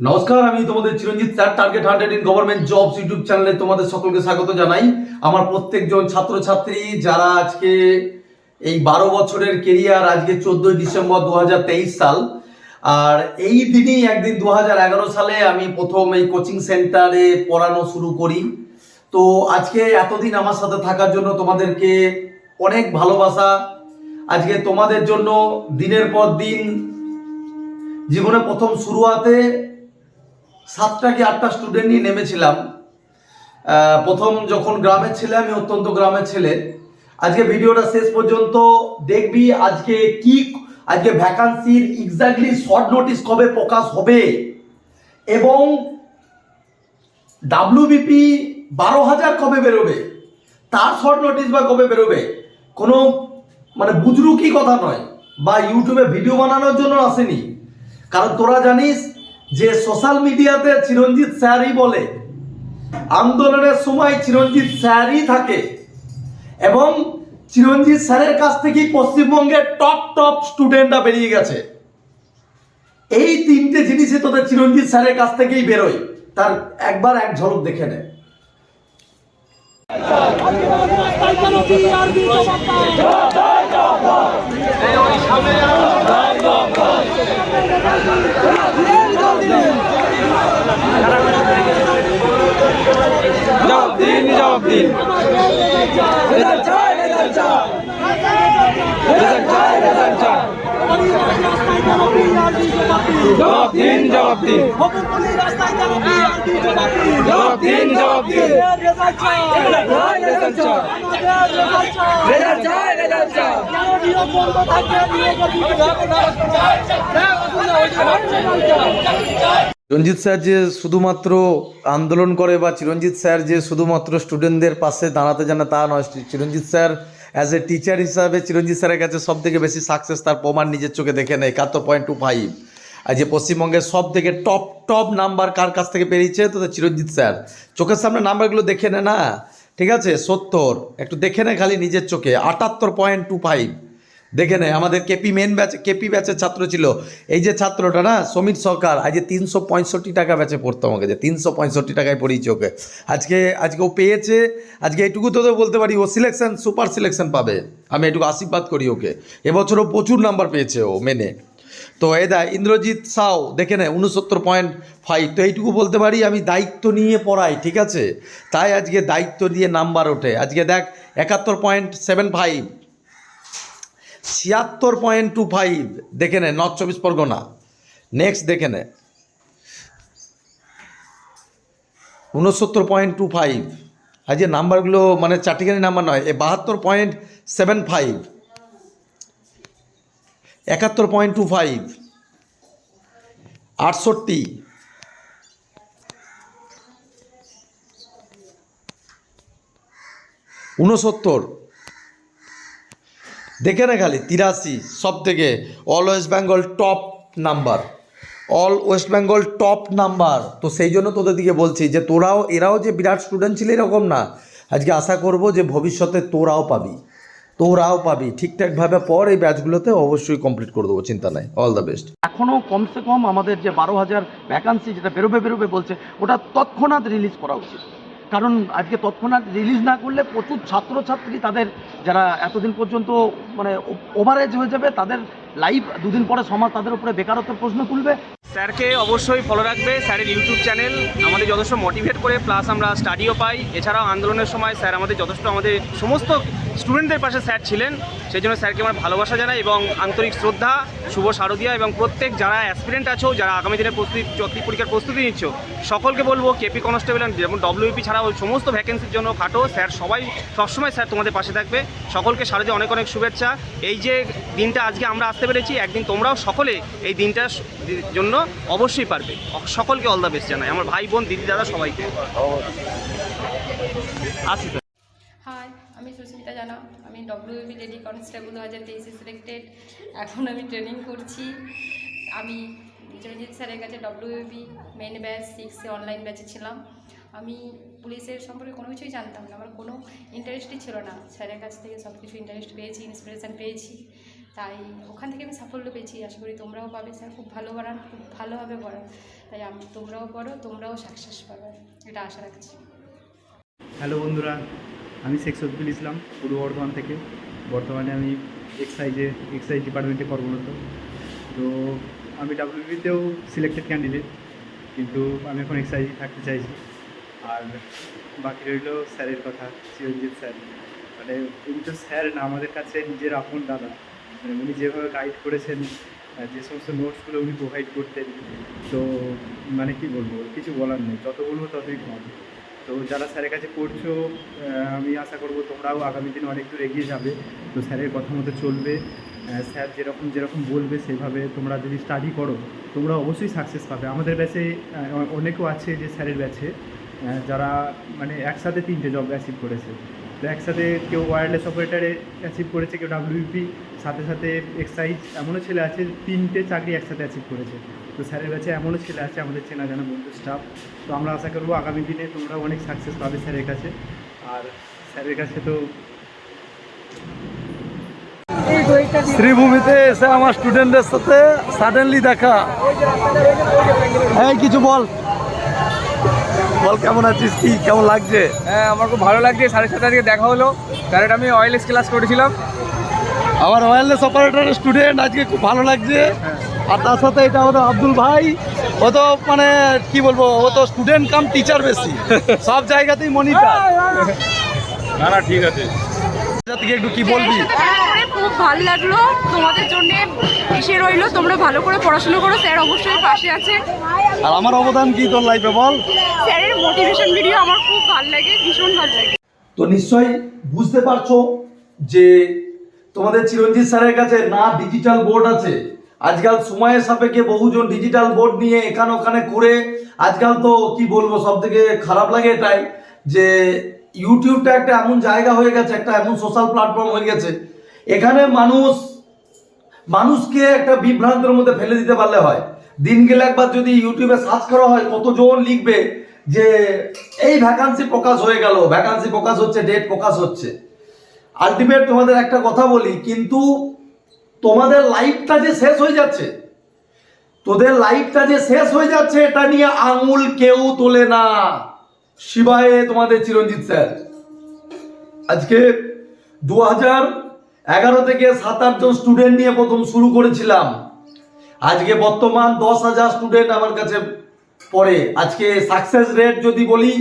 নমস্কার, আমি তোমাদের Chiranjit sir target hundred in government jobs YouTube চ্যানেলে তোমাদের সকলকে স্বাগত জানাই। আমার প্রত্যেকজন ছাত্রছাত্রী যারা আজকে এই বারো বছরের কেরিয়ার আজকে চোদ্দই ডিসেম্বর দু হাজার তেইশ সাল, আর এই দিনই একদিন দু হাজার এগারো সালে আমি প্রথম এই কোচিং সেন্টারে পড়ানো শুরু করি। তো আজকে এতদিন আমার সাথে থাকার জন্য তোমাদেরকে অনেক ভালোবাসা। আজকে তোমাদের জন্য দিনের পর দিন জীবনে প্রথম শুরুয়াতে সাতটা কি আটটা স্টুডেন্ট নিয়ে নেমেছিলাম। প্রথম যখন গ্রামের ছেলে, আমি অত্যন্ত গ্রামের ছেলে। আজকে ভিডিওটা শেষ পর্যন্ত দেখবি আজকে কি, আজকে ভ্যাকান্সির এক্স্যাক্টলি শর্ট নোটিশ কবে প্রকাশ হবে। এবং ডাব্লিউবিপি বারো হাজার কবে বেরোবে? তার শর্ট নোটিশ বা কবে বেরোবে? কোনো মানে বুজরুকি কথা নয়, বা ইউটিউবে ভিডিও বানানোর জন্য আসেনি। কারণ তোরা জানিস যে সোশ্যাল মিডিয়াতে চিরঞ্জিত স্যারই বলে, আন্দোলনের সময় চিরঞ্জিত স্যারই থাকে এবং চিরঞ্জিত স্যারের কাছ থেকেই পশ্চিমবঙ্গের টপ টপ স্টুডেন্টরা বেরিয়ে গেছে। এই তিনটে জিনিসই তোদের চিরঞ্জিত স্যারের কাছ থেকেই বেরোয়। তার একবার এক ঝলক দেখে নে। জবাব দিন জবাব দিন রেজাল্ট চাই রেজাল্ট চাই রেজাল্ট চাই রেজাল্ট চাই চিরঞ্জিত স্যার যে শুধুমাত্র আন্দোলন করে বা চিরঞ্জিত স্যার যে শুধুমাত্র স্টুডেন্টদের পাশে দাঁড়াতে জানে তা নয় Chiranjit sir as a teacher হিসাবে চিরঞ্জিত স্যারের কাছে সব থেকে বেশি সাকসেস তার প্রমাণ নিজের চোখে দেখে নেয়, একাত্তর পয়েন্ট টু ফাইভ আর যে পশ্চিমবঙ্গের সব থেকে টপ টপ নাম্বার কার কাছ থেকে পেরিয়েছে? তো চিরঞ্জিত স্যার। চোখের সামনে নাম্বারগুলো দেখে নে না। ঠিক আছে? সত্তর। একটু দেখে নে খালি নিজের চোখে। আটাত্তর পয়েন্ট টু ফাইভ দেখে নেয় আমাদের কেপি মেন ব্যাচ কেপি ব্যাচের ছাত্র ছিল। এই যে ছাত্রটা না, সমীর সরকার আজ তিনশো পঁয়ষট্টি টাকা ব্যাচে পড়তো আমাকে যে, তিনশো পঁয়ষট্টি টাকায় পড়িয়েছে ওকে। আজকে আজকে ও পেয়েছে, আজকে এইটুকু তো বলতে পারি, ও সিলেকশন সুপার সিলেকশন পাবে। আমি এটুকু আশীর্বাদ করি ওকে। এবছরও প্রচুর নাম্বার পেয়েছে ও মেনে তো এই দা ইন্দ্রজিৎ সাও দেখে নেয় উনসত্তর পয়েন্ট ফাইভ তো এইটুকু বলতে পারি, আমি দায়িত্ব নিয়ে পড়াই, ঠিক আছে? তাই আজকে দায়িত্ব দিয়ে নাম্বার ওঠে। আজকে দেখ, একাত্তর পয়েন্ট সেভেন ফাইভ ছিয়াত্তর পয়েন্ট টু ফাইভ। দেখে নে নর্থ চব্বিশ পরগনা। নেক্সট দেখে নে। উনসত্তর পয়েন্ট টু ফাইভ। আর যে নাম্বারগুলো মানে চারটিখানি নাম্বার নয়, এ বাহাত্তর পয়েন্ট সেভেন ফাইভ। একাত্তর পয়েন্ট টু ফাইভ। আটষট্টি। উনসত্তর দেখে না খালি, তিরাশি সব থেকে all West Bengal top number all West Bengal top number তো সেই জন্য তোদের দিকে বলছি যে তোরাও, এরাও যে বিরাট স্টুডেন্ট ছিল এরকম না, আজকে আশা করব যে ভবিষ্যতে তোরাও পাবি তোরাও পাবি। ঠিকঠাকভাবে পর এই ব্যাচগুলোতে অবশ্যই কমপ্লিট করে দেবো, চিন্তা নাই অল দ্য বেস্ট এখনও কমসে কম আমাদের যে বারো হাজার ভ্যাকান্সি যেটা বেরোবে বেরোবে বলছে, ওটা তৎক্ষণাৎ রিলিজ করা উচিত। কারণ আজকে তৎক্ষণাৎ রিলিজ না করলে প্রচুর ছাত্রছাত্রী তাদের যারা এতদিন পর্যন্ত মানে ওভারেজ হয়ে যাবে, তাদের লাইফ দুদিন পরে সমাজ তাদের উপরে বেকারত্বের প্রশ্ন তুলবে। স্যারকে অবশ্যই ফলো রাখবে স্যারের ইউটিউব চ্যানেল আমাদের যথেষ্ট মোটিভেট করে প্লাস আমরা স্টাডিও পাই। এছাড়াও আন্দোলনের সময় স্যার আমাদের যথেষ্ট আমাদের সমস্ত স্টুডেন্টদের পাশে স্যার ছিলেন। সেই জন্য স্যারকে আমার ভালোবাসা জানাই এবং আন্তরিক শ্রদ্ধা, শুভ শারদিয়া এবং প্রত্যেক যারা অ্যাসপিরেন্ট আছো, যারা আগামী দিনের প্রস্তুতি চাকরি পরীক্ষার প্রস্তুতি নিচ্ছ, সকলকে বলব কেপি কনস্টেবল যেমন ডব্লিউপি ছাড়াও সমস্ত ভ্যাকেন্সির জন্য খাটো। স্যার সবাই সবসময় স্যার তোমাদের পাশে থাকবে। সকলকে শারদীয় অনেক অনেক শুভেচ্ছা। এই যে দিনটা আজকে আমরা আসতে পেরেছি, একদিন তোমরাও সকলে এই দিনটার জন্য অবশ্যই পারবে। সকলকে অল দ্য বেস্ট জানাই, আমার ভাই, বোন, দিদি, দাদা, সবাইকে। আসি হাই আমি সুস্মিতা জানা, আমি ডব্লিউবি লেডি কনস্টেবল দু হাজার তেইশে সিলেক্টেড এখন আমি ট্রেনিং করছি। আমি চিরঞ্জিত স্যারের কাছে ডব্লিউবি মেন ব্যাচ সিক্সে অনলাইন ব্যাচে ছিলাম। আমি পুলিশের সম্পর্কে কোনো কিছুই জানতাম না, আমার কোনো ইন্টারেস্টই ছিল না। স্যারের কাছ থেকে সব কিছু ইন্টারেস্ট পেয়েছি ইন্সপিরেশান পেয়েছি। তাই ওখান থেকে আমি সাফল্য পেয়েছি, আশা করি তোমরাও পাবে। স্যার, খুব ভালো পড়ান খুব ভালোভাবে পড়ান তাই আমি, তোমরাও পড়ো তোমরাও সাকসেস পাবে। এটা আশা রাখছি। হ্যালো বন্ধুরা, আমি শেখ সফিকুল ইসলাম, পূর্ব বর্ধমান থেকে। বর্তমানে আমি এক্সাইজে এক্সাইজ ডিপার্টমেন্টে কর্মরত। তো আমি ডাব্লিউবিতেও সিলেক্টেড ক্যান্ডিডেট কিন্তু আমি এখন এক্সাইজে থাকতে চাইছি। আর বাকি রইল স্যারের কথা চিরঞ্জিত স্যার। মানে উনি তো স্যার না, আমাদের কাছে নিজের আপন দাদা। মানে উনি যেভাবে গাইড করেছেন যে সমস্ত নোটসগুলো উনি প্রোভাইড করতেন, তো মানে কি বলব কিছু বলার নেই। যত বলব ততই কম। তো যারা স্যারের কাছে পড়ছো আমি আশা করব তোমরাও আগামী দিনে অনেক দূর এগিয়ে যাবে, তো স্যারের কথা মতো চলবে। স্যার যেরকম যেরকম বলবে সেভাবে তোমরা যদি স্টাডি করো, তোমরা অবশ্যই সাকসেস পাবে। আমাদের ব্যাচে অনেকেও আছে যে স্যারের ব্যাচে যারা মানে একসাথে তিনটে জব অ্যাচিভ করেছে। তো একসাথে কেউ ওয়্যারলেস অপারেটারে অ্যাচিভ করেছে, কেউ ডাব্লিউপি সাথে সাথে এক্সাইজ এমনও ছেলে আছে, তিনটে চাকরি একসাথে অ্যাচিভ করেছে। তো স্যারের কাছে এমনও ছেলে আছে, আমাদের চেনা জানা বন্ধু স্টাফ তো আমরা আশা করব আগামী দিনে তোমরা অনেক সাকসেস পাবে স্যারের কাছে। আর স্যারের কাছে তো শ্রীভূমিতে এসে আমার স্টুডেন্টদের সাথে সাডেনলি দেখা। হ্যাঁ কিছু বল। বল কেমন আছিস? কি কেমন লাগছে? হ্যাঁ আমার খুব ভালো লাগছে। সাড়ে সাথে আজকে দেখা হলো। ডাইরেক্ট আমি অয়েলেস ক্লাস করেছিলাম। আমার ওয়্যারলেস অপারেটরের স্টুডেন্ট আজকে খুব ভালো লাগছে। আর তার সাথে এটা আমাদের আব্দুল ভাই। ও তো মানে কি বলব ও তো স্টুডেন্ট কাম টিচার বেশি। সব জায়গাতেই মনিটর না না ঠিক আছে। থেকে একটু কি বলবি? খুব ভালো লাগল। তোমাদের জন্য এসে রইল। তোমরা ভালো করে পড়াশোনা করো। স্যার অবশ্যই পাশে আছে। আর আমার অবদান কি তোর লাইফে বল? স্যারের মোটিভেশন ভিডিও আমার খুব ভালো লাগে ভীষণ ভালো লাগে। তো নিশ্চয়ই বুঝতে পারছ যে তোমাদের চিরঞ্জিত স্যারের কাছে না ডিজিটাল বোর্ড আছে। আজকাল সময়ের সাপেক্ষে বহুজন ডিজিটাল বোর্ড নিয়ে এখানে ওখানে করে আজকাল তো কি বলব সব থেকে খারাপ লাগে এটাই যে ইউটিউবটা একটা এমন জায়গা হয়ে গেছে একটা এমন সোশ্যাল প্ল্যাটফর্ম হয়ে গেছে এখানে মানুষ, মানুষকে একটা বিভ্রান্তের মধ্যে ফেলে দিতে পারলে হয়। দিন গেলে একবার যদি ইউটিউবে সার্চ করা হয়, কতজন লিখবে যে, এই ভ্যাকান্সি প্রকাশ হয়ে গেল ভ্যাকান্সি প্রকাশ হচ্ছে ডেট প্রকাশ হচ্ছে। আলটিমেট তোমাদের একটা কথা বলি, কিন্তু তোমাদের লাইফটা যে শেষ হয়ে যাচ্ছে, তোদের লাইফটা যে শেষ হয়ে যাচ্ছে, এটা নিয়ে আঙুল কেউ তোলে না। শিবায়ে তোমাদের চিরঞ্জিত স্যার। আজকে দু হাজার এগারো থেকে সাত আটজন স্টুডেন্ট নিয়ে প্রথম শুরু করেছিলাম। আজকে বর্তমান দশ হাজার স্টুডেন্ট আমার কাছে পড়ে। আজকে সাকসেস রেট যদি বলি,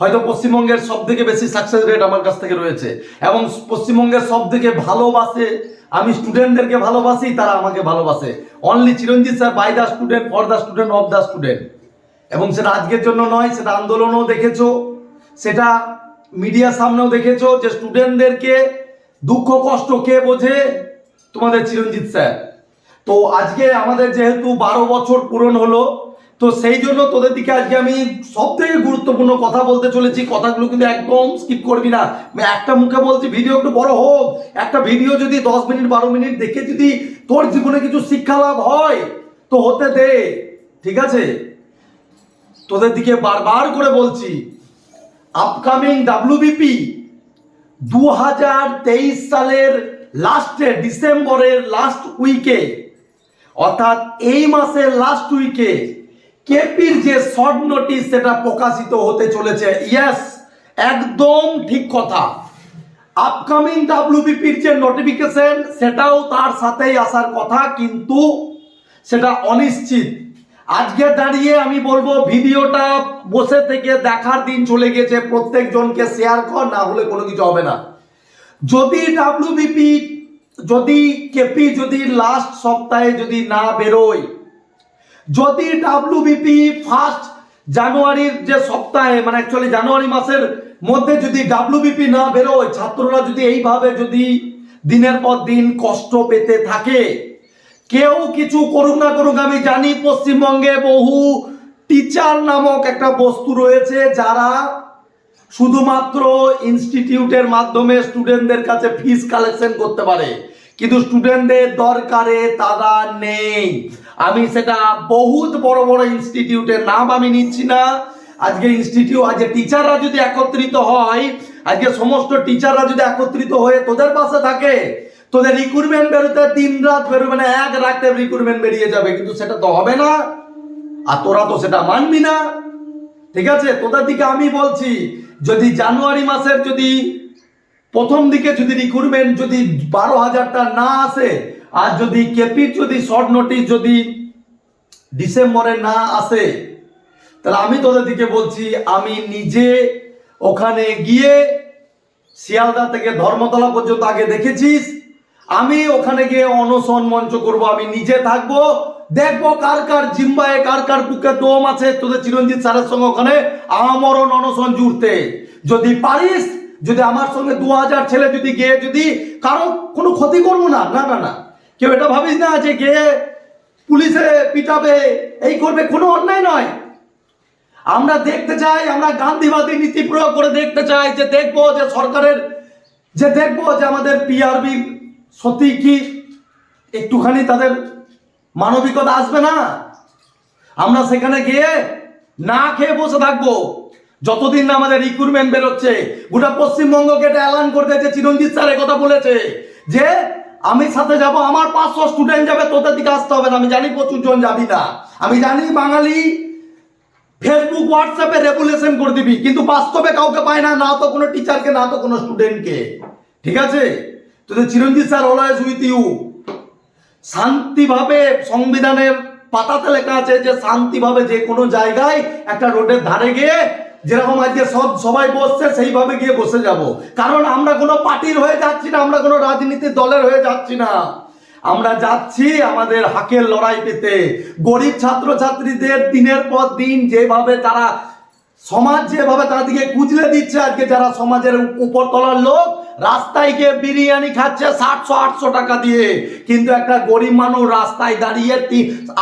হয়তো পশ্চিমবঙ্গের সব থেকে বেশি সাকসেস রেট আমার কাছ থেকে রয়েছে। এবং পশ্চিমবঙ্গের সব থেকে ভালোবাসে, আমি স্টুডেন্টদেরকে ভালোবাসি, তারা আমাকে ভালোবাসে। Only Chiranjit sir by the student for the student of the student এবং সেটা আজকের জন্য নয়, সেটা আন্দোলনও দেখেছ, সেটা মিডিয়ার সামনেও দেখেছ যে স্টুডেন্টদেরকে দুঃখ, কষ্ট কে বোঝে? তোমাদের চিরঞ্জিত স্যার। তো আজকে আমাদের যেহেতু বারো বছর পূরণ হলো, তো সেই জন্য তোদের দিকে আজকে আমি সব থেকে গুরুত্বপূর্ণ কথা বলতে চলেছি। কথাগুলো কিন্তু একদম স্কিপ করবি না। একটা মুখে বলছি, ভিডিও একটু বড় হোক। একটা ভিডিও যদি দশ মিনিট, বারো মিনিট দেখে যদি তোর জীবনে কিছু শিক্ষা লাভ হয়, তো হতে দে। ঠিক আছে? তোদের দিকে বারবার করে বলছি আপকামিং ডাব্লিউবিপি দু হাজার তেইশ সালের লাস্টে ডিসেম্বরের লাস্ট উইকে অর্থাৎ এই মাসের লাস্ট উইকে কেপির যে শর্ট নোটিশ সেটা প্রকাশিত হতে চলেছে। ইয়েস একদম ঠিক কথা। আপকামিং ডাব্লিউবিপির যে নোটিফিকেশন সেটাও তার সাথেই আসার কথা, কিন্তু সেটা অনিশ্চিত। আজকে দাঁড়িয়ে আমি বলব, ভিডিওটা বসে থেকে দেখার দিন চলে গেছে, প্রত্যেকজনকে শেয়ার কর, না হলে কোনো কিছু হবে না। যদি ডাব্লিউবিপি যদি কেপি যদি লাস্ট সপ্তাহে যদি না বেরোয়, যদি ডাব্লিউবিপি ফার্স্ট জানুয়ারির যে সপ্তাহে মানে অ্যাকচুয়ালি জানুয়ারি মাসের মধ্যে যদি ডাব্লিউবিপি না বেরোয়, ছাত্ররা যদি এইভাবে যদি দিনের পর দিন কষ্ট পেতে থাকে কেউ কিছু করুক না করুক, আমি জানি পশ্চিমবঙ্গে বহু টিচার নামক একটা বস্তু রয়েছে যারা শুধুমাত্র ইনস্টিটিউটের মাধ্যমে স্টুডেন্টদের কাছে ফিস কালেকশন করতে পারে। কিন্তু স্টুডেন্টদের দরকারে তারা নেই। আমি সেটা বহুত বড় বড় ইনস্টিটিউটের নাম আমি নিচ্ছি না। আজকে ইনস্টিটিউট আজকে টিচাররা যদি একত্রিত হয়, আজকে সমস্ত টিচাররা যদি একত্রিত হয়ে তোদের পাশে থাকে তোদের রিক্রুটমেন্ট বেরোতে দিন রাত বেরোবে না, এক রাতে রিক্রুটমেন্ট বেরিয়ে যাবে, কিন্তু সেটা তো হবে না। আর তোরা তো সেটা মানবি না। ঠিক আছে? তোদের দিকে আমি বলছি, যদি জানুয়ারি মাসের যদি প্রথম দিকে যদি রিক্রুটমেন্ট যদি বারো হাজারটা না আসে, আর যদি কেপির যদি শর্ট নোটিশ যদি ডিসেম্বরে না আসে, তাহলে আমি তোদের দিকে বলছি, আমি নিজে ওখানে গিয়ে শিয়ালদা থেকে ধর্মতলা পর্যন্ত আগে দেখেছিস আমি ওখানে গিয়ে অনশন মঞ্চ করব, আমি নিজে থাকব। দেখব কার কার জিম্বায়, কার কার বুকে দম আছে তোদের চিরঞ্জিত স্যারের সঙ্গে ওখানে। আমরণ অনশন জুড়তে। যদি পারিস, যদি আমার সঙ্গে দু হাজার ছেলে যদি গিয়ে যদি কারও কোনো ক্ষতি করব না না না না। কেউ এটা ভাবিস না যে গিয়ে পুলিশে পিটাবে, এই করবে, কোনো অন্যায় নয়। আমরা দেখতে চাই, আমরা গান্ধীবাদী নীতি প্রয়োগ করে দেখতে চাই যে দেখব যে সরকারের, যে দেখব যে আমাদের পিআরবি সত্যি কি একটুখানি তাদের মানবিকতা আসবে না? আমরা সেখানে গিয়ে না খেয়ে বসে থাকব। যতদিন না আমাদের রিক্রুটমেন্ট বেরোচ্ছে, গোটা পশ্চিমবঙ্গকে এটা অ্যালান করতে যে চিরঞ্জিত স্যার কথা বলেছে যে, আমি সাথে যাব, আমার পাঁচশো স্টুডেন্ট যাবে, তোদের দিকে আসতে হবে না। আমি জানি প্রচুর জন যাবি না। আমি জানি বাঙালি ফেসবুক হোয়াটসঅ্যাপে রেগুলেশন করে দিবি, কিন্তু বাস্তবে কাউকে পায় না না তো কোনো টিচারকে না তো কোনো স্টুডেন্টকে ঠিক আছে? তোদের Chiranjit sir always with you শান্তিভাবে সংবিধানের পাতাতে লেখা আছে যে শান্তিভাবে যে কোনো জায়গায় একটা রোডের ধারে গিয়ে যেরকম আজকে সব, সবাই বসছে, সেইভাবে গিয়ে বসে যাব। কারণ আমরা কোনো পার্টির হয়ে যাচ্ছি না, আমরা কোনো রাজনীতির দলের হয়ে যাচ্ছি না। আমরা যাচ্ছি আমাদের হাকের লড়াই পেতে। গরিব ছাত্রছাত্রীদের দিনের পর দিন যেভাবে তারা সমাজ যেভাবে তাদেরকে কুচলে দিচ্ছে, আজকে যারা সমাজের উপর তলার লোক রাস্তায় গিয়ে বিরিয়ানি খাচ্ছে সাতশো আটশো টাকা দিয়ে। কিন্তু একটা গরিব মানুষ রাস্তায় দাঁড়িয়ে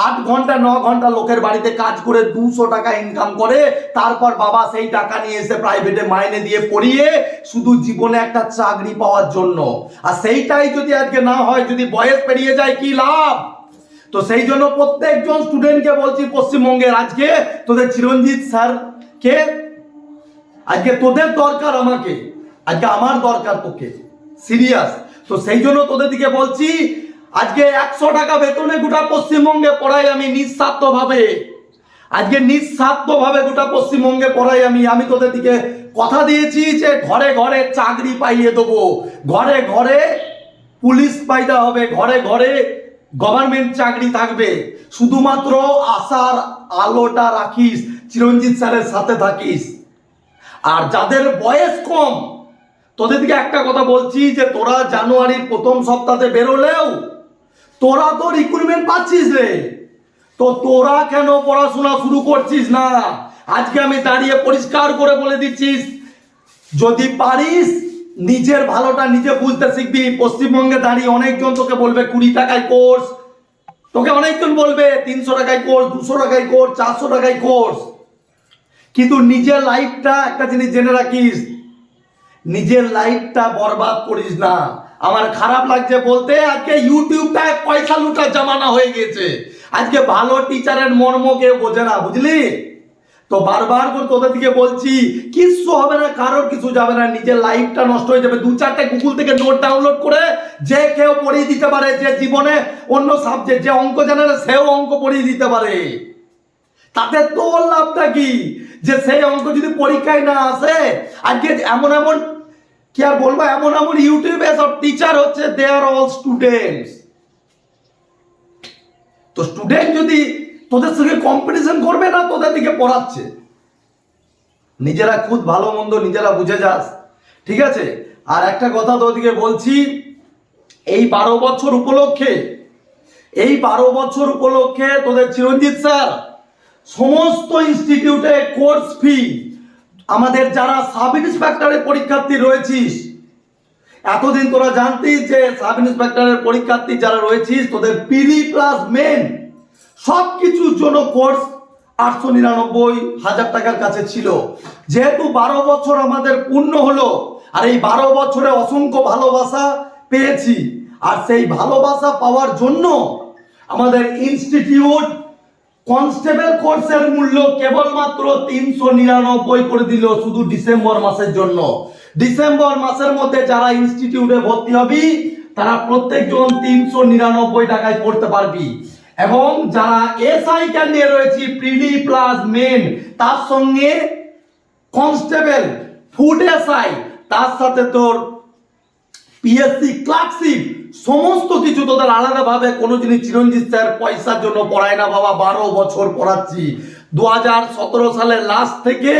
আট ঘণ্টা, ন ঘণ্টা লোকের বাড়িতে কাজ করে দুশো টাকা ইনকাম করে, তারপর বাবা সেই টাকা নিয়ে এসে প্রাইভেটে মাইনে দিয়ে পড়িয়ে শুধু জীবনে একটা চাকরি পাওয়ার জন্য। আর সেইটাই যদি আজকে না হয়, যদি বয়স পেরিয়ে যায়, কি লাভ? তো সেই জন্য প্রত্যেকজন স্টুডেন্টকে বলছি পশ্চিমবঙ্গের আজকে তোদের চিরঞ্জিত স্যারকে আজকে তোদের দরকার আমাকে। আজকে আমার দরকার তোকে। সিরিয়াস তো সেই জন্য তোদের দিকে বলছি, আজকে একশো টাকা বেতনে গোটা পশ্চিমবঙ্গে পড়াই আমি নিঃস্বার্থভাবে। আজকে নিঃস্বার্থভাবে গোটা পশ্চিমবঙ্গে পড়াই আমি। আমি তোদের দিকে কথা দিয়েছি যে ঘরে ঘরে চাকরি পাইয়ে দেবো। ঘরে ঘরে পুলিশ পাইতে হবে। ঘরে ঘরে গভর্নমেন্ট চাকরি থাকবে। শুধুমাত্র আশার আলোটা রাখিস, চিরঞ্জিত স্যারের সাথে থাকিস। আর যাদের বয়স কম তোদের দিকে একটা কথা বলছি যে তোরা জানুয়ারির প্রথম সপ্তাহে বেরোলেও তোরা তো রিক্রুটমেন্ট পাচ্ছিস রে। তো তোরা কেন পড়াশোনা শুরু করছিস না? আজকে আমি দাঁড়িয়ে পরিষ্কার করে বলে দিচ্ছিস, যদি পারিস, নিজের ভালোটা নিজে বুঝতে শিখবি। পশ্চিমবঙ্গে দাঁড়িয়ে অনেকজন তোকে বলবে কুড়ি টাকায় কোর্স তোকে অনেকজন বলবে তিনশো টাকায় কোর্স দুশো টাকায় কোর্স চারশো টাকায় কোর্স কিন্তু নিজের লাইফটা একটা জিনিস জেনে রাখিস নিজের লাইফটা বরবাদ করিস না। আমার খারাপ লাগছে বলতে আজকে ইউটিউবটা পয়সা লুটার জামানা হয়ে গেছে। আজকে ভালো টিচারের মর্ম কেউ বোঝে না, বুঝলি? তো বারবার করে তোদের দিকে বলছি, কিচ্ছু হবে না, কারোর কিছু যাবে না, নিজের লাইফটা নষ্ট হয়ে যাবে। দু চারটে গুগল থেকে নোট ডাউনলোড করে যে কেউ পড়িয়ে দিতে পারে, যে জীবনে অন্য সাবজেক্ট যে অঙ্ক জানে না, সেও অঙ্ক পড়িয়ে দিতে পারে। তাতে তোর লাভটা কি? যে সেই অঙ্ক যদি পরীক্ষায় না আসে, আজকে এমন এমন, কি আর বলব, এমন এমন ইউটিউবে সব টিচার হচ্ছে দে আর অল স্টুডেন্টস তো স্টুডেন্ট যদি তোদের সঙ্গে কম্পিটিশন করবে না, তোদের দিকে পড়াচ্ছে। নিজেরা খুদ ভালো মন্দ নিজেরা বুঝে যাস, ঠিক আছে? আর একটা কথা তোদেরকে বলছি, এই বারো বছর উপলক্ষে, এই বারো বছর উপলক্ষে তোদের চিরঞ্জিত স্যার সমস্ত ইনস্টিটিউটে কোর্স ফি আমাদের যারা সাব ইন্সপেক্টরের পরীক্ষার্থী রয়েছিস, এতদিন তোরা জানতিস যে সাব ইন্সপেক্টরের পরীক্ষার্থী যারা রয়েছিস, তোদের পিডি প্লাস মেন সব কিছুর জন্য কোর্স আটশো নিরানব্বই হাজার টাকার কাছে ছিল। যেহেতু বারো বছর আমাদের পূর্ণ হলো, আর এই বারো বছরে অসংখ্য ভালোবাসা পেয়েছি। আর সেই ভালোবাসা পাওয়ার জন্য আমাদের ইনস্টিটিউট কনস্টেবল কোর্সের মূল্য কেবলমাত্র তিনশো নিরানব্বই করে দিল শুধু ডিসেম্বর মাসের জন্য। ডিসেম্বর মাসের মধ্যে যারা ইনস্টিটিউটে ভর্তি হবি, তারা প্রত্যেকজন তিনশো নিরানব্বই টাকায় পড়তে পারবি। এবং যারা এসআই ক্যান্ডিডেট রয়েছে প্রিডি প্লাস মেন তার সঙ্গে কনস্টেবল ফুড এসআই তার সাথে তোর পিএসসি ক্লার্কশিপ সমস্ত কিছু তোদের আলাদাভাবে কোনো জিনিস চিরঞ্জিত স্যার পয়সার জন্য পড়ায় না বাবা, বারো বছর পড়াচ্ছি। দু হাজার সতেরো সালের লাস্ট থেকে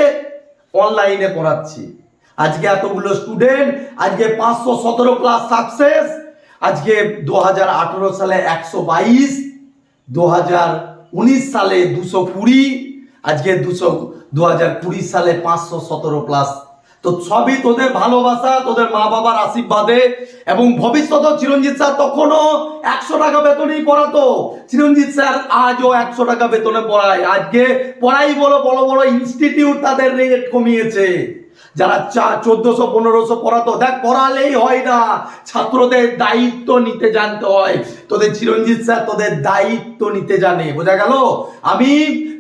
অনলাইনে পড়াচ্ছি। আজকে এতগুলো স্টুডেন্ট আজকে পাঁচশো সতেরো ক্লাস সাকসেস আজকে দু হাজার আঠেরো সালে একশো বাইশ দু হাজার উনিশ সালে দুশো কুড়ি, আজকে দুশো দু হাজার কুড়ি সালে পাঁচশো সতেরো প্লাস তো সবই তোদের ভালোবাসা, তোদের মা বাবার আশীর্বাদে। এবং ভবিষ্যতে চিরঞ্জিত স্যার তখনও একশো টাকা বেতনেই পড়াতো। চিরঞ্জিত স্যার আজও একশো টাকা বেতনে পড়ায়। আজকে পড়াই বলো বড় বড় ইনস্টিটিউট তাদের রেট কমিয়েছে। যারা চা চোদ্দশো, পনেরোশো পড়াতো, দেখ, পড়ালেই হয় না। ছাত্রদের দায়িত্ব নিতে জানতে হয়। তোদের চিরঞ্জিত স্যার তোদের দায়িত্ব নিতে জানে, বোঝা গেল? আমি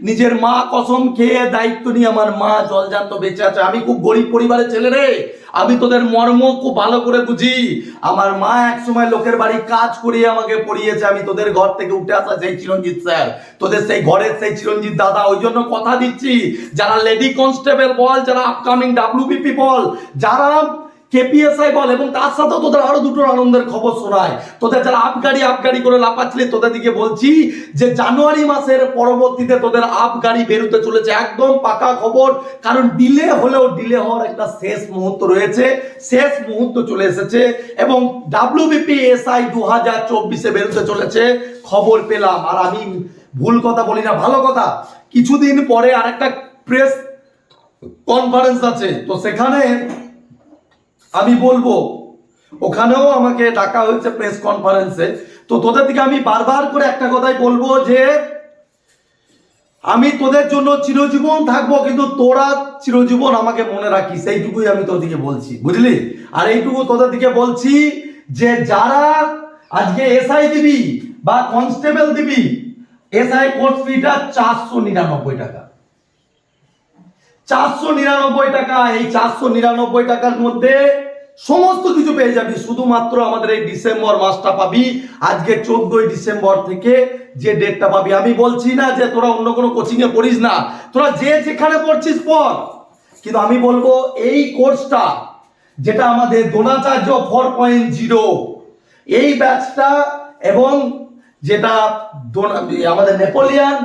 নিজের মা কসম খেয়ে দায়িত্ব নিয়ে আমার মা জলজান্ত বেঁচে আছে। আমি খুব গরিব পরিবারের ছেলে রে। আমি তোদের মর্ম খুব ভালো করে বুঝি। আমার মা এক সময় লোকের বাড়ি কাজ করিয়ে আমাকে পড়িয়েছে। আমি তোদের ঘর থেকে উঠে আসা সেই চিরঞ্জিত স্যার। তোদের সেই ঘরের সেই চিরঞ্জিত দাদা, ওই জন্য কথা দিচ্ছি। যারা লেডি কনস্টেবল বল, যারা আপকামিং ডাব্লিউবিপি বল, যারা কেপিএসআই বল এবং তার সাথেও তোদের আরও দুটো আনন্দের খবর শোনায়। তোদের যারা আপগাড়ি আপগাড়ি করে লাপাচ্ছিলি তোদের দিকে বলছি যে জানুয়ারি মাসের পরবর্তীতে তোদের আপগাড়ি বেরোতে চলেছে। একদম পাকা খবর, কারণ ডিলে হলেও ডিলে হওয়ার একটা শেষ মুহূর্ত রয়েছে। শেষ মুহূর্ত চলে এসেছে এবং ডাব্লিউবিপি এসআই দু হাজার চব্বিশে বেরোতে চলেছে। খবর পেলাম। আর আমি ভুল কথা বলি না, ভালো কথা। কিছুদিন পরে আরেকটা প্রেস কনফারেন্স আছে। তো সেখানে আমি বলব, ওখানেও আমাকে ডাকা হয়েছে প্রেস কনফারেন্সে তো তোদের দিকে আমি বারবার করে একটা কথাই বলব যে, আমি তোদের জন্য চিরজীবন থাকব, কিন্তু তোরা চিরজীবন আমাকে মনে রাখিস। এইটুকুই আমি তোর দিকে বলছি। বুঝলি? আর এইটুকু তোদের দিকে বলছি যে, যারা আজকে এসআই দিবি বা কনস্টেবল দিবি এসআই কোর্স ফিটা চারশো নিরানব্বই টাকা। চারশো নিরানব্বই টাকা, এই চারশো নিরানব্বই টাকার মধ্যে সমস্ত কিছু পেয়ে যাবি। শুধুমাত্র আমাদের এই ডিসেম্বর মাসটা পাবি। আজকে চোদ্দই ডিসেম্বর থেকে যে ডেটটা পাবি। আমি বলছি না যে তোরা অন্য কোনো কোচিং এ পড়িস না। তোরা যে যেখানে পড়ছিস পড়। কিন্তু আমি বলব, এই কোর্সটা যেটা আমাদের দ্রোণাচার্য ফোর পয়েন্ট জিরো এই ব্যাচটা এবং যেটা আমাদের নেপোলিয়ান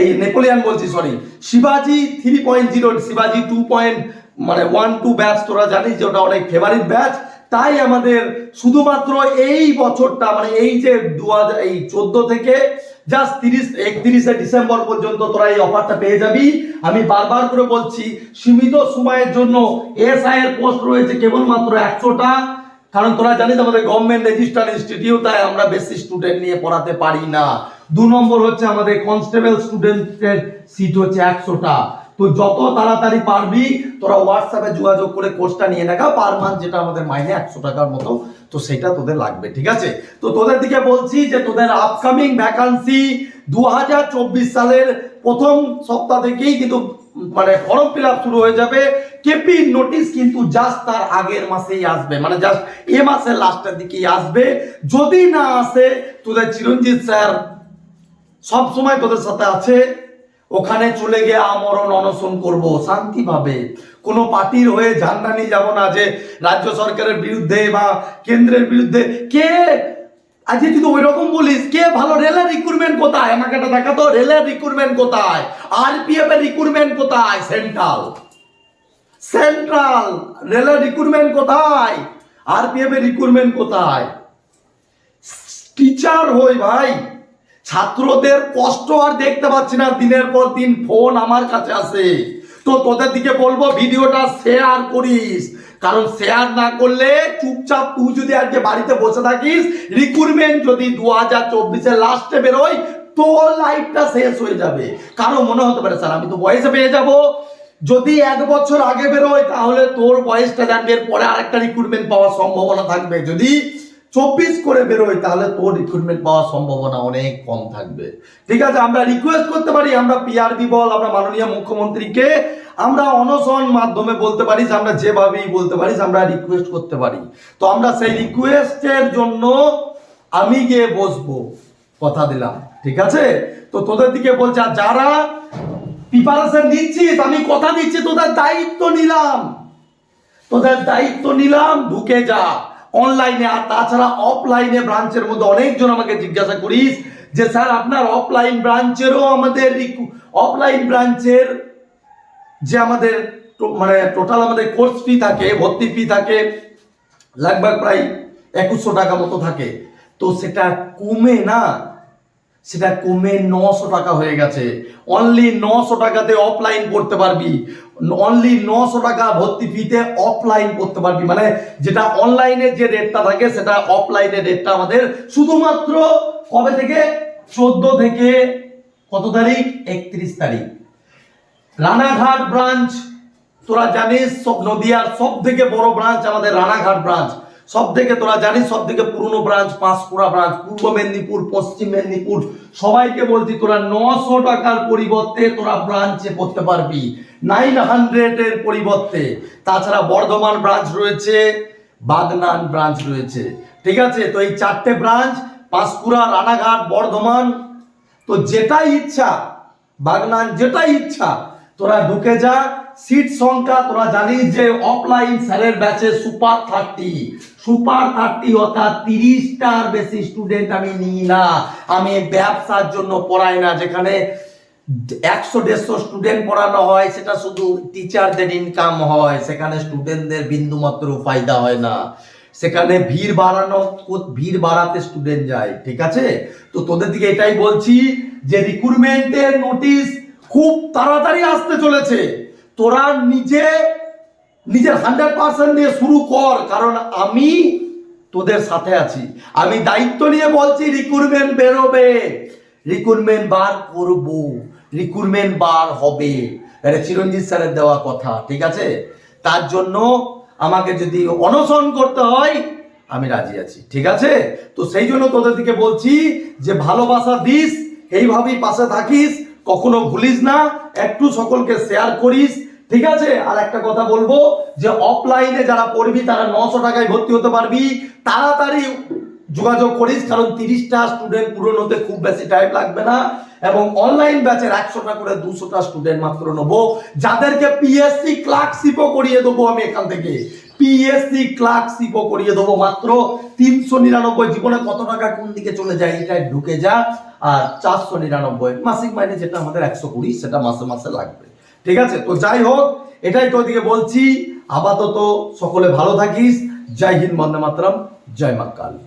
এই নেপোলিয়ান বলছি সরি শিবাজি থ্রি পয়েন্ট জিরো শিবাজি টু পয়েন্ট মানে ওয়ান টু ব্যাচ তোরা জানিস যে ওটা অনেক ফেভারিট ব্যাচ তাই আমাদের শুধুমাত্র এই বছরটা মানে এই যে দু হাজার এই চোদ্দ থেকে জাস্ট তিরিশ, একত্রিশে ডিসেম্বর পর্যন্ত তোরা এই অফারটা পেয়ে যাবি। আমি বারবার করে বলছি, সীমিত সময়ের জন্য এসআই এর পোস্ট রয়েছে কেবলমাত্র একশোটা। কারণ তোরা জানিস আমাদের গভর্নমেন্ট রেজিস্টার্ড ইনস্টিটিউট তাই আমরা বেশি স্টুডেন্ট নিয়ে পড়াতে পারি না। দু নম্বর হচ্ছে আমাদের কনস্টেবল স্টুডেন্টের সিট হচ্ছে একশোটা। তো যত তাড়াতাড়ি পারবি, তোরা হোয়াটসঅ্যাপে যোগাযোগ করে কোর্সটা নিয়ে নেগা পার মান্থ যেটা আমাদের মাইনে একশো টাকার মতো। তো সেটা তোদের লাগবে, ঠিক আছে? তো তোদের দিকে বলছি যে তোদের আপকামিং ভ্যাকান্সি দু হাজার চব্বিশ সালের প্রথম সপ্তাহ থেকেই কিন্তু মানে ফর্ম ফিল আপ শুরু হয়ে যাবে। কেপি নোটিশ কিন্তু জাস্ট তার আগের মাসেই আসবে মানে জাস্ট এ মাসের লাস্টের দিকেই আসবে। যদি না আসে, তোদের চিরঞ্জিত স্যার সব সময় তোদের সাথে আছে। ওখানে চলে গিয়ে আমরণ অনশন করব, শান্তিভাবে। কোনো পার্টির হয়ে ঝান্ডা নিয়ে যাব না যে রাজ্য সরকারের বিরুদ্ধে বা কেন্দ্রের বিরুদ্ধে। কে? আজকে যদি ওই রকম বলিস, কে ভালো? রেলের রিক্রুটমেন্ট কোথায়? আমাকে একটা দেখাতো রেলের রিক্রুটমেন্ট কোথায়? আরপিএফ এর রিক্রুটমেন্ট কোথায়? সেন্ট্রাল সেন্ট্রাল রেলের রিক্রুটমেন্ট কোথায়? আরপিএফ এর রিক্রুটমেন্ট কোথায়? টিচার হই ভাই। ছাত্রদের কষ্ট আর দেখতে পাচ্ছি না। দিনের পর দিন ফোন আমার কাছে আসে তো তোদের দিকে বলব, ভিডিওটা শেয়ার করিস। কারণ শেয়ার না করলে চুপচাপ তুই যদি আজকে বাড়িতে বসে থাকিস রিক্রুটমেন্ট যদি দু হাজার চব্বিশের লাস্টে বেরোয়, তোর লাইফটা শেষ হয়ে যাবে। কারও মনে হতে পারে, স্যার, আমি তো বয়সে পেয়ে যাব। যদি এক বছর আগে বেরোয়, তাহলে তোর বয়সটা জানবে এর পরে আরেকটা রিক্রুটমেন্ট পাওয়ার সম্ভাবনা থাকবে। যদি চব্বিশ করে বেরোয়, তাহলে তোর রিক্রুটমেন্ট পাওয়ার সম্ভাবনা অনেক কম থাকবে। ঠিক আছে, আমরা রিকোয়েস্ট করতে পারি, আমরা পিআরবি বল, আমরা মাননীয় মুখ্যমন্ত্রীকে, আমরা অনশন মাধ্যমে বলতে পারি আমরা যেভাবেই বলতে পারি আমরা রিকোয়েস্ট করতে পারি। তো আমরা সেই রিকোয়েস্টের জন্য আমি গিয়ে বসবো, কথা দিলাম, ঠিক আছে? তো তোদের দিকে বলছে যারা প্রিপারেশন নিচ্ছিস, আমি কথা দিচ্ছি, তোদের দায়িত্ব নিলাম। তোদের দায়িত্ব নিলাম, ঢুকে যা। অনলাইনে আর তাছাড়া অফলাইনে ব্রাঞ্চের মধ্যে অনেকজন আমাকে জিজ্ঞাসা করিস যে, স্যার, আপনার অফলাইন ব্রাঞ্চেরও আমাদের অফলাইন ব্রাঞ্চের যে আমাদের মানে টোটাল আমাদের কোর্স ফি থাকে, ভর্তি ফি থাকে, লাগভাগ প্রায় একুশশো টাকা মতো থাকে। তো সেটা কমে না। সেটা কমে নশো টাকা হয়ে গেছে। অনলি নশো টাকাতে অফলাইন করতে পারবি। অনলি নশো টাকা ভর্তি ফিতে অফলাইন করতে পারবি। মানে যেটা অনলাইনে যে রেটটা থাকে, সেটা অফলাইনের রেটটা আমাদের শুধুমাত্র কবে থেকে? চোদ্দ থেকে কত তারিখ? একত্রিশ তারিখ। রানাঘাট ব্রাঞ্চ তোরা জানিস সব নদিয়ার সব থেকে বড় ব্রাঞ্চ আমাদের রানাঘাট ব্রাঞ্চ সব থেকে তোরা জানিস সব থেকে পুরনো ব্রাঞ্চ পাঁশকুড়া ব্রাঞ্চ পূর্ব মেদিনীপুর, পশ্চিম মেদিনীপুর। সবাইকে বলছি তোরা নশো টাকার পরিবর্তে তোরা ব্রাঞ্চে পড়তে পারবি। নাইন হান্ড্রেডের পরিবর্তে। তাছাড়া বর্ধমান ব্রাঞ্চ রয়েছে, বাগনান ব্রাঞ্চ রয়েছে। ঠিক আছে? তো এই চারটে ব্রাঞ্চ পাঁশকুড়া, রানাঘাট, বর্ধমান। তো যেটাই ইচ্ছা, বাগনান যেটাই ইচ্ছা, তোরা ঢুকে যা সিট সংখ্যা তোরা জানিস যে অফলাইন স্যারের ব্যাচে সুপার থার্টি সুপার থার্টি অর্থাৎ তিরিশটার বেশি স্টুডেন্ট আমি নিই না। আমি ব্যবসার জন্য পড়াই না, যেখানে একশো, দেড়শো স্টুডেন্ট পড়ানো হয়, সেটা শুধু টিচারদের ইনকাম হয়। সেখানে স্টুডেন্টদের বিন্দুমাত্র ফায়দা হয় না। সেখানে ভিড় বাড়ানো, ভিড় বাড়াতে স্টুডেন্ট যায়, ঠিক আছে? তো তোদের দিকে এটাই বলছি যে রিক্রুটমেন্টের নোটিশ খুব তাড়াতাড়ি আসতে চলেছে। তোরা নিজে, নিজের হান্ড্রেড পার্সেন্ট দিয়ে শুরু কর, কারণ আমি তোদের সাথে আছি। আমি দায়িত্ব নিয়ে বলছি রিক্রুটমেন্ট বেরোবে। রিক্রুটমেন্ট বার করব। রিক্রুটমেন্ট বার হবে। এটা চিরঞ্জিত স্যারের দেওয়া কথা, ঠিক আছে? তার জন্য আমাকে যদি অনশন করতে হয়, আমি রাজি আছি, ঠিক আছে? তো সেই জন্য তোদের দিকে বলছি যে ভালোবাসা দিস, এইভাবেই পাশে থাকিস কখনো ভুলিস না, একটু সকলকে শেয়ার করিস, ঠিক আছে? আর একটা কথা বলব, যে অফলাইনে যারা পড়বি, তারা নশো টাকায় ভর্তি হতে পারবি। তাড়াতাড়ি যোগাযোগ করিস, কারণ তিরিশটা স্টুডেন্ট পূরণ হতে খুব বেশি টাইম লাগবে না। এবং অনলাইন ব্যাচের একশোটা করে দুশোটা স্টুডেন্ট মাত্র নেব। যাদেরকে পিএসসি ক্লার্কশিপও করিয়ে দেবো আমি এখান থেকে। পিএসসি ক্লার্কশিপও করিয়ে দেবো মাত্র তিনশো নিরানব্বই। জীবনে কত টাকা কোন দিকে চলে যায় এটাই ঢুকে যা। আর চারশো নিরানব্বই। মাসিক মাইনে যেটা আমাদের একশো কুড়ি, সেটা মাসে মাসে লাগবে। ঠিক আছে? তো যাই হোক, এটাই তো দিকে বলছি। আপাতত সকলে ভালো থাকিস। জয় হিন্দ, বন্দে মাতরম। জয় মা কালী।